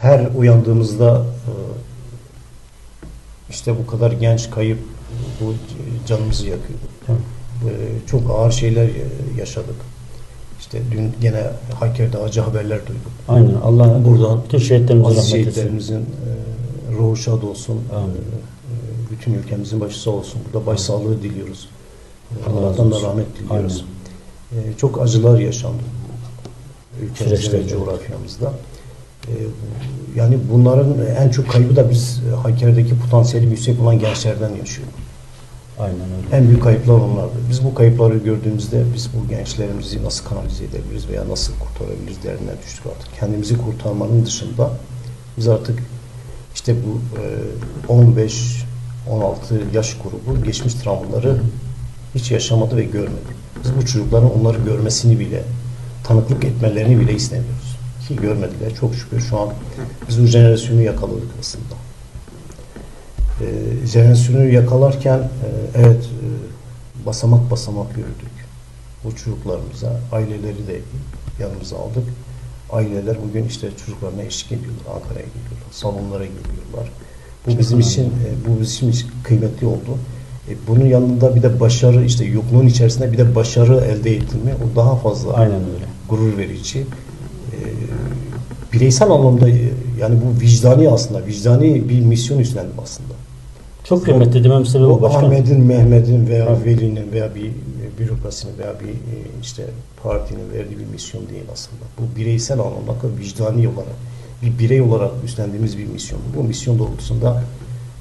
her uyandığımızda e, işte bu kadar genç kayıp bu canımızı yakıyordu. E, Çok ağır şeyler e, yaşadık. İşte dün gene Hakkari'de acı haberler duyduk. Aynen. Allah Buradan bütün şehitlerimize rahmet şehitlerimizin ruhu şad olsun. Amin. Bütün ülkemizin başı sağ olsun. Burada başsağlığı diliyoruz. Allah'tan da rahmet diliyoruz. Aynen. Çok acılar yaşandı ülkemizde ve coğrafyamızda. E, yani bunların en çok kaybı da biz e, Hakkari'deki potansiyeli yüksek olan gençlerden yaşıyoruz. Aynen öyle. En büyük kayıplar onlardı. Biz bu kayıpları gördüğümüzde biz bu gençlerimizi nasıl kanalize edebiliriz veya nasıl kurtarabiliriz derdine düştük artık. Kendimizi kurtarmanın dışında biz artık işte bu e, 15 16 yaş grubu geçmiş travmaları hiç yaşamadı ve görmedi. Biz bu çocukların onları görmesini bile tanıklık etmelerini bile istemiyoruz. Ki görmediler. Çok şükür şu an biz o jenerasyonu yakaladık aslında e, jenerasyonu yakalarken e, evet e, basamak basamak yürüdük. Bu çocuklarımıza aileleri de yanımıza aldık. Aileler bugün işte çocuklarına eşlik ediyorlar. Ankara'ya gidiyorlar. Salonlara gidiyorlar. Bu bizim için e, bu bizim için kıymetli oldu. E, bunun yanında bir de başarı işte yokluğun içerisinde bir de başarı elde edilme o daha fazla Aynen öyle. gurur verici. E, bireysel anlamda e, yani bu vicdani aslında vicdani bir misyon üstlendim aslında. Çok kıymetli demem sebebi Bu başkan. Ahmet'in, Mehmet'in veya. Veli'nin veya bir bürokrasinin veya bir e, işte partinin verdiği bir misyon değil aslında. Bu bireysel anlamda vicdani olarak bir birey olarak üstlendiğimiz bir misyon. Bu misyon doğrultusunda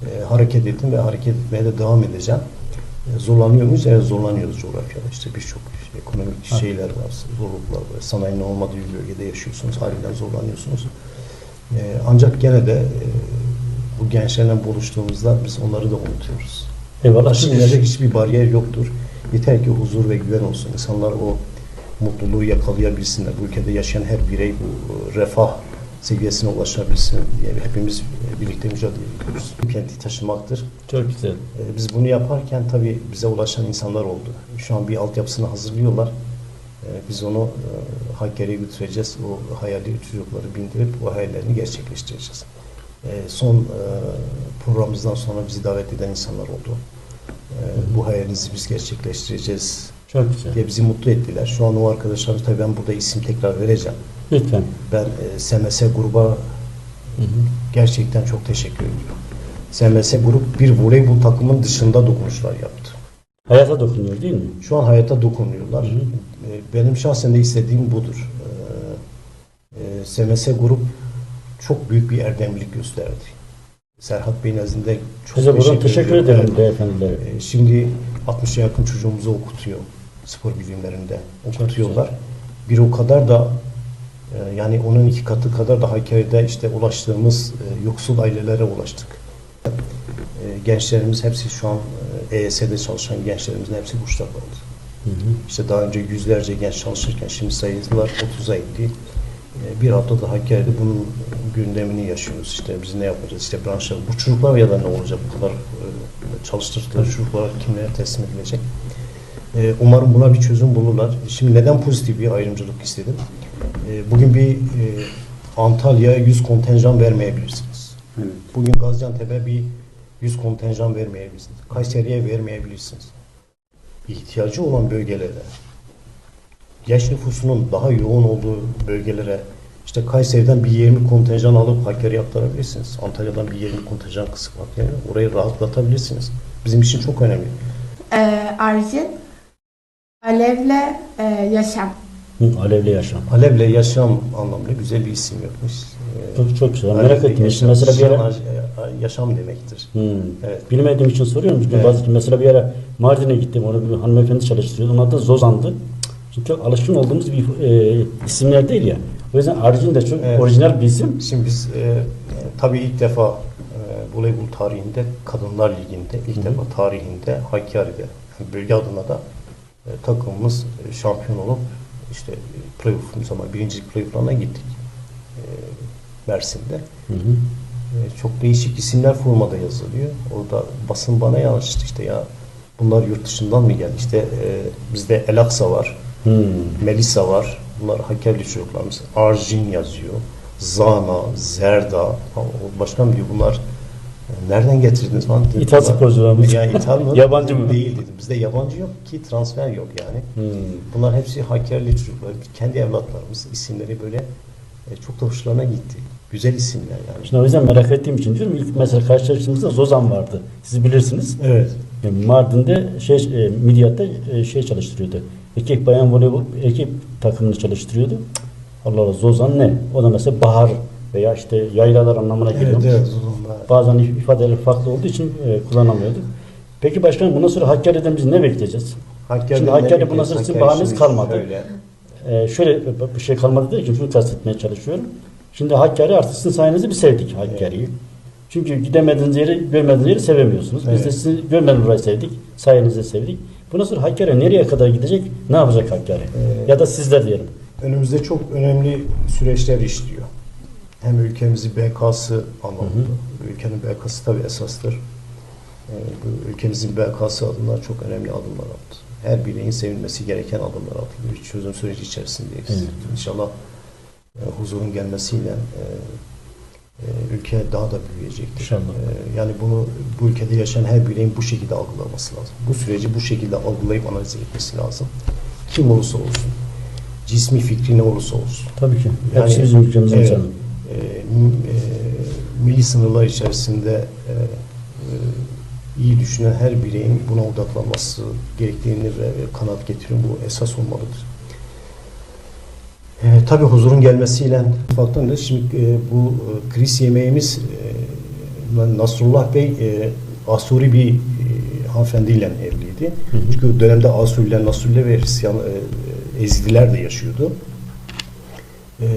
e, hareket ettim ve hareket etmeye de devam edeceğim. Zorlanıyor muyuz? Evet zorlanıyoruz coğrafyada. İşte birçok ekonomik şeyler var, zorluklar var. Sanayinin olmadığı bir bölgede yaşıyorsunuz. Halinden zorlanıyorsunuz. E, ancak gene de e, bu gençlerle buluştuğumuzda biz onları da unutuyoruz. Eyvallah. Aşılmayacak hiçbir bariyer yoktur. Yeter ki huzur ve güven olsun. İnsanlar o mutluluğu yakalayabilsinler. Bu ülkede yaşayan her birey bu e, refah seviyesine ulaşabilsin diye hepimiz e, birlikte mücadele ediyoruz. Kenti taşımaktır. Çok güzel. E, Biz bunu yaparken tabii bize ulaşan insanlar oldu. Şu an bir altyapısını hazırlıyorlar. E, Biz onu e, Hakkari'ye götüreceğiz. O hayali çocukları bindirip o hayallerini gerçekleştireceğiz. E, Son e, programımızdan sonra bizi davet eden insanlar oldu. E, Bu hayalinizi biz gerçekleştireceğiz Çok güzel. diye bizi mutlu ettiler. Şu an o arkadaşlarımız tabii ben burada isim tekrar vereceğim. Lütfen. Ben e, SMS gruba Hı hı. gerçekten çok teşekkür ediyorum. SMS grup bir voleybol takımın dışında dokunuşlar yaptı. Hayata dokunuyor değil mi? Şu an hayata dokunuyorlar. Hı hı. E, Benim şahsen de istediğim budur. E, e, SMS grup çok büyük bir erdemlilik gösterdi. Serhat Bey'in nezdinde çok Size teşekkür ediyorum. ederim Evet. beyefendilere. E, Şimdi 60'a yakın çocuğumuzu okutuyor. Spor bilimlerinde okutuyorlar. Bir o kadar da e, yani onun iki katı kadar da Hakkari'de işte ulaştığımız e, yoksul ailelere ulaştık. E, Gençlerimiz hepsi şu an e, EYS'de çalışan gençlerimizin hepsi. Hı hı. İşte daha önce yüzlerce genç çalışırken şimdi sayılar 30'a indi. E, Bir hafta da Hakkari'de bunun gündemini yaşıyoruz. İşte biz ne yapacağız? İşte branşlar, bu çocuklar ya da ne olacak? Bu kadar e, çalıştırdıkları çocuklar kimlere teslim edilecek? E, Umarım buna bir çözüm bulurlar. Şimdi neden pozitif bir ayrımcılık istedim? E, Bugün bir e, Antalya'ya 100 kontenjan vermeyebilirsiniz. Evet. Bugün Gaziantep'e bir 100 kontenjan vermeyebilirsiniz. Kayseri'ye vermeyebilirsiniz. İhtiyacı olan bölgelere, genç nüfusunun daha yoğun olduğu bölgelere işte Kayseri'den bir 20 kontenjan alıp Hakkari'ye aktarabilirsiniz. Antalya'dan bir 20 kontenjan kısıp Hakkari'ye orayı rahatlatabilirsiniz. Bizim için çok önemli. Ee, Arjin, Alevle e, Yaşam. Hı, Alevli yaşam. Alev'le yaşam anlamında güzel bir isim yapmış. Çok, çok güzel. Merak ettim. yaşam, Mesela bir ara... yaşam, yaşam demektir. Hı. Evet. Bilmediğim için soruyorum. Evet. bazı, mesela bir ara Mardin'e gittim. Onu bir hanımefendi çalıştırıyordu. Onun adı Zozan'dı. Şimdi çok alışkın olduğumuz bir e, isimler değil ya. O yüzden Arjin de çok Evet. orijinal bir isim. Şimdi biz e, e, tabii ilk defa e, voleybol tarihinde Kadınlar Ligi'nde ilk Hı defa tarihinde Hakkari'de yani bölge adına da e, takımımız e, şampiyon olup işte e, playoff zaman birincilik playofflarına gittik. E, Mersin'de. Hı hı. E, çok değişik isimler formada yazılıyor. Orada basın bana yansıtı işte ya bunlar yurt dışından mı geldi? İşte e, bizde Elaksa var. Hı. Melisa var. Bunlar Hakkari'li çocuklarımız. Arjin yazıyor. Zana, Zerda. Başkan diyor bunlar e, nereden getirdiniz falan. İthal sporcularımız. Yani ithal mı? Yabancı mı? Değil dedim. Bizde yabancı yok ki transfer yok yani. Hmm. Bunlar hepsi Hakkari'li çocuklar. Kendi evlatlarımız. isimleri böyle e, çok da hoşlarına gitti. Güzel isimler yani. Şimdi o yüzden merak ettiğim için diyorum. İlk mesela karşılaştığımızda Zozan vardı. Siz bilirsiniz. Evet. Yani Mardin'de şey e, Midyat'ta e, şey çalıştırıyordu. Erkek bayan voleybol ekip takımını çalıştırıyordu. Allah Allah Zozan ne? O da mesela bahar veya işte yaylalar anlamına geliyor. Evet, evet. Bazen ifadeler farklı olduğu için e, kullanamıyorduk. Peki başkanım bundan sonra Hakkari'den biz ne bekleyeceğiz? Hakkari'de Şimdi Hakkari bundan sonra sizin bahaneniz kalmadı. şöyle, Ee, şöyle bir şey kalmadı ki şunu kastetmeye çalışıyorum. Şimdi Hakkari artık sizin sayenizde bir sevdik Hakkari'yi. Çünkü gidemediğiniz yeri, görmediğiniz yeri sevemiyorsunuz. Biz de Evet. sizi görmeden orayı sevdik. Sayenizde sevdik. Bundan sonra Hakkari nereye kadar gidecek? Ne yapacak Hakkari? Ee, ya da sizler diyelim. önümüzde çok önemli süreçler işliyor. Hem ülkemizin BK'sı anlamında. Ülkenin BK'sı tabii esastır. Ee, bu ülkemizin BK'sı adına çok önemli adımlar attı. Her bireyin sevilmesi gereken adımlar atılıyor. Bir çözüm süreci içerisindeyiz. Evet. İnşallah huzurun gelmesiyle e, e, ülke daha da büyüyecektir. İnşallah. E, yani bunu bu ülkede yaşayan her bireyin bu şekilde algılaması lazım. Bu süreci bu şekilde algılayıp analiz etmesi lazım. Kim olursa olsun. Cismi fikri ne olursa olsun. Tabii ki. Yani, Hepsi bizim ülkemizin e, e, milli sınırlar içerisinde e, e, iyi düşünen her bireyin buna odaklanması gerektiğini ve kanat getiriyorum. Bu esas olmalıdır. E, tabii huzurun gelmesiyle baktığımda şimdi e, bu e, kriz yemeğimiz e, Nasrullah Bey e, Asuri bir e, hanımefendiyle evliydi. Hı hı. Çünkü dönemde Asuriler, Nasuriler ve Hristiyan e, Ezidiler de yaşıyordu. E,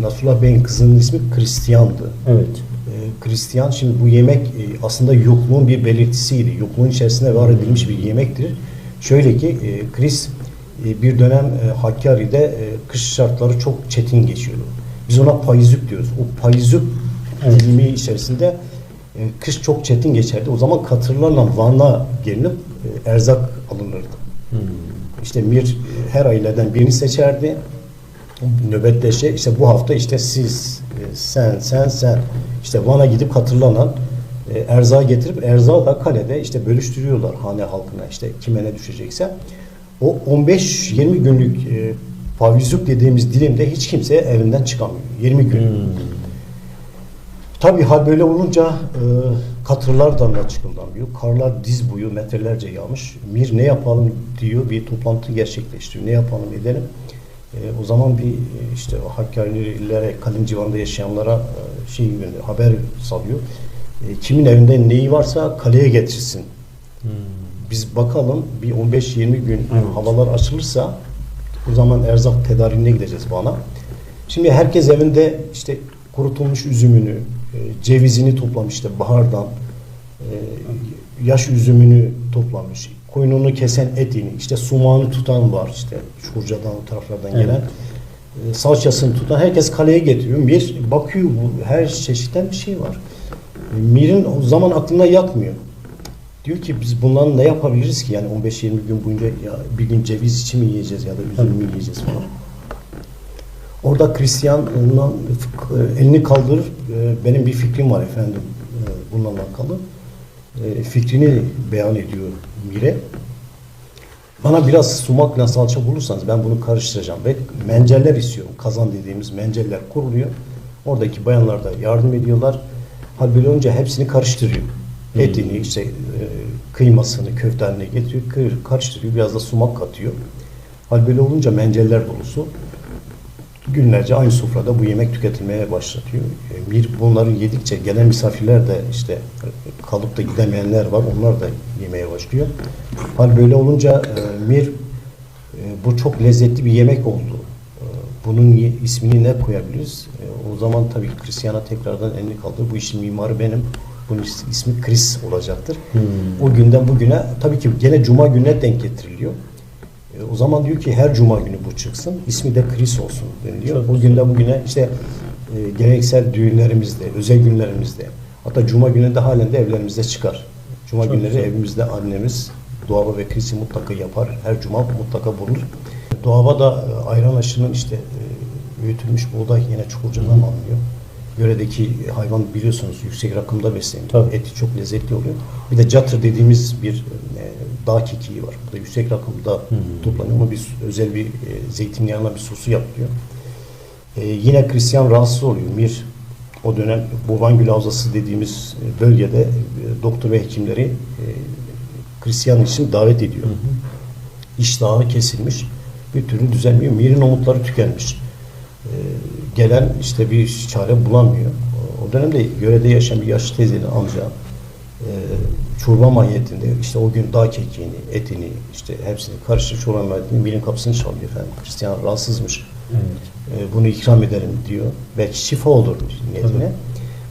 Nasrullah Bey'in kızının ismi Hristiyandı. Evet. E, Hristiyan şimdi bu yemek e, aslında yokluğun bir belirtisiydi. Yokluğun içerisinde var edilmiş bir yemektir. Şöyle ki e, kriz e, bir dönem e, Hakkari'de e, kış şartları çok çetin geçiyordu. Biz ona payızlık diyoruz. O payızlık Evet. dilimi içerisinde e, kış çok çetin geçerdi. O zaman katırlarla Van'a gelinip e, erzak alınırdı. Hmm. İşte Mir e, her aileden birini seçerdi. Nöbetleşe işte bu hafta işte siz, e, sen, sen, sen işte Van'a gidip hatırlanan e, erzağı getirip erzağı da kalede işte bölüştürüyorlar hane halkına işte kime ne düşecekse. O 15-20 günlük e, pavizuk dediğimiz dilimde hiç kimse evinden çıkamıyor. 20 gün. Hmm. Tabii hal böyle olunca e, katırlar da çıkıldamıyor. Karlar diz boyu metrelerce yağmış. Mir ne yapalım diyor bir toplantı gerçekleştiriyor. Ne yapalım edelim. E, o zaman bir e, işte o Hakkari'lilere, Kalin civarında yaşayanlara e, şey gönderiyor, haber salıyor. E, kimin evinde neyi varsa kaleye getirsin. Hmm. Biz bakalım bir 15-20 gün Evet. havalar açılırsa o zaman erzak tedariğine gideceğiz bana. Şimdi herkes evinde işte kurutulmuş üzümünü, e, cevizini toplamış işte bahardan, e, yaş üzümünü toplamış, koyununu kesen etini, işte sumağını tutan var işte Şurca'dan o taraflardan Evet. gelen. E, salçasını tutan herkes kaleye getiriyor. Mir bakıyor bu her çeşitten bir şey var. Mir'in o zaman aklına yatmıyor. Diyor ki biz bundan ne yapabiliriz ki yani 15-20 gün boyunca ya bir gün ceviz içi mi yiyeceğiz ya da üzüm mü yiyeceğiz falan. Orada Hristiyan ondan e, elini kaldırır e, benim bir fikrim var efendim e, bununla alakalı. Fikrini beyan ediyor Mire. Bana biraz sumakla salça bulursanız ben bunu karıştıracağım ve menceller istiyorum. Kazan dediğimiz menceller kuruluyor. Oradaki bayanlar da yardım ediyorlar. Hal böyle olunca hepsini karıştırıyor. Etini, işte e, kıymasını köfte haline getiriyor, kır- karıştırıyor. Biraz da sumak katıyor. Hal böyle olunca menceller dolusu günlerce aynı sofrada bu yemek tüketilmeye başlatıyor. E, Bir bunları yedikçe gelen misafirler de işte kalıp da gidemeyenler var. Onlar da yemeye başlıyor. Hal böyle olunca e, Mir e, bu çok lezzetli bir yemek oldu. E, Bunun ismini ne koyabiliriz? E, O zaman tabii Hristiyan'a tekrardan elini kaldır. Bu işin mimarı benim. Bunun is- ismi Chris olacaktır. Hmm. O günden bugüne tabii ki gene cuma gününe denk getiriliyor. E, O zaman diyor ki her cuma günü bu çıksın. İsmi de Chris olsun deniliyor. Çok o günden bugüne işte e, geleneksel düğünlerimizde, özel günlerimizde hatta cuma günü de halen de evlerimizde çıkar. Cuma Çok günleri güzel. evimizde annemiz doğaba ve Chris'i mutlaka yapar. Her cuma mutlaka bulunur. Doğaba da e, ayran aşının işte e, öğütülmüş buğday yine Çukurca'dan alınıyor. Yöredeki hayvan biliyorsunuz yüksek rakımda besleniyor. Tabii. Eti çok lezzetli oluyor. Bir de catır dediğimiz bir e, dağ kekiği var. Bu da yüksek rakımda toplanıyor ama bir özel bir e, zeytinyağına bir sosu yapılıyor. E, yine Hristiyan rahatsız oluyor. Mir o dönem Boban Gül Havzası dediğimiz e, bölgede e, doktor ve hekimleri e, Hristiyan için davet ediyor. İştahı kesilmiş. Bir türlü düzelmiyor. Mir'in umutları tükenmiş. E, gelen işte bir çare bulamıyor. O dönemde yörede yaşayan bir yaşlı teyzenin amca e, çorba mahiyetinde işte o gün dağ kekiğini, etini işte hepsini karıştırıp çorba mahiyetinde Mir'in kapısını çalıyor efendim. Hristiyan rahatsızmış. Evet. E, bunu ikram ederim diyor. Belki şifa olur niyetine.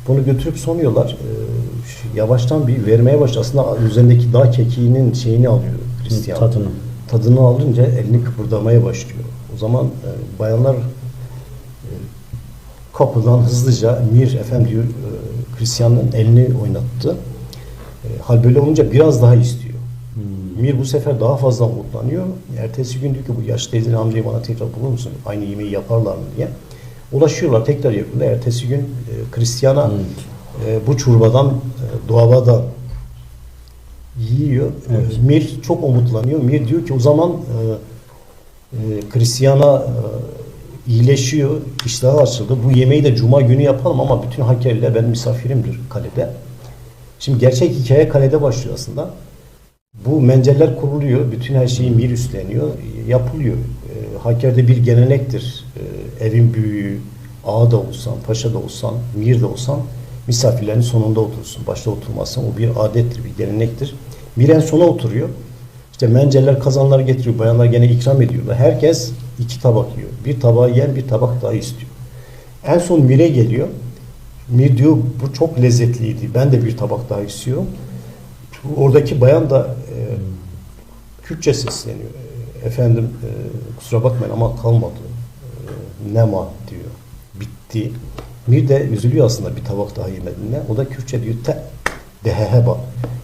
Bunu götürüp sonuyorlar. E, yavaştan bir vermeye başlıyor. Aslında üzerindeki dağ kekiğinin şeyini alıyor Hristiyan. Tadını. Tadını alınca elini kıpırdamaya başlıyor. O zaman e, bayanlar kapıdan hızlıca Mir efendim diyor e, elini oynattı. E, hal böyle olunca biraz daha istiyor. Mir bu sefer daha fazla umutlanıyor. Ertesi gün diyor ki bu yaşlı teyzenin amcayı bana tekrar bulur musun? Aynı yemeği yaparlar mı diye. Ulaşıyorlar tekrar yapıyorlar. Ertesi gün e, Hristiyan'a e, bu çorbadan e, doğabadan yiyor. Evet. E, Mir çok umutlanıyor. Mir diyor ki o zaman e, e, Hristiyan'a e, iyileşiyor. iştahı açıldı. Bu yemeği de cuma günü yapalım ama bütün Hakkari'yle ben misafirimdir kalede. Şimdi gerçek hikaye kalede başlıyor aslında. Bu menceller kuruluyor. Bütün her şeyi Mir üstleniyor. Yapılıyor. E, Hakkari'de bir gelenektir. E, evin büyüğü, ağa da olsan, paşa da olsan, Mir de olsan misafirlerin sonunda oturursun. Başta oturmazsan o bir adettir, bir gelenektir. Mir en sona oturuyor. İşte menceller kazanları getiriyor. Bayanlar gene ikram ediyorlar. Herkes iki tabak yiyor. Bir tabağı yer, bir tabak daha istiyor. En son Mir'e geliyor. Mir diyor bu çok lezzetliydi. Ben de bir tabak daha istiyorum. Oradaki bayan da e, Kürtçe sesleniyor. E, Efendim e, kusura bakmayın ama kalmadı. E, nema diyor. Bitti. Mir de üzülüyor aslında bir tabak daha yemediğine. O da Kürtçe diyor te deheheba.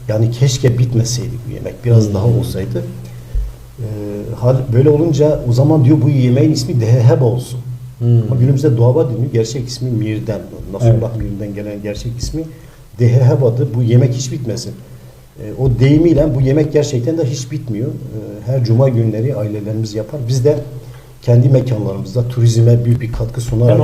Yani keşke bitmeseydi bu yemek. Biraz daha olsaydı. E, hal böyle olunca o zaman diyor bu yemeğin ismi deheheba olsun. Ama günümüzde doğaba deniyor. Gerçek ismi Mir'den. Nasrullah Mir'den gelen gerçek ismi Deheheba'dı. Bu yemek hiç bitmesin. E, o deyimiyle bu yemek gerçekten de hiç bitmiyor. E, her cuma günleri ailelerimiz yapar. Biz de kendi mekanlarımızda turizme büyük bir katkı sunarak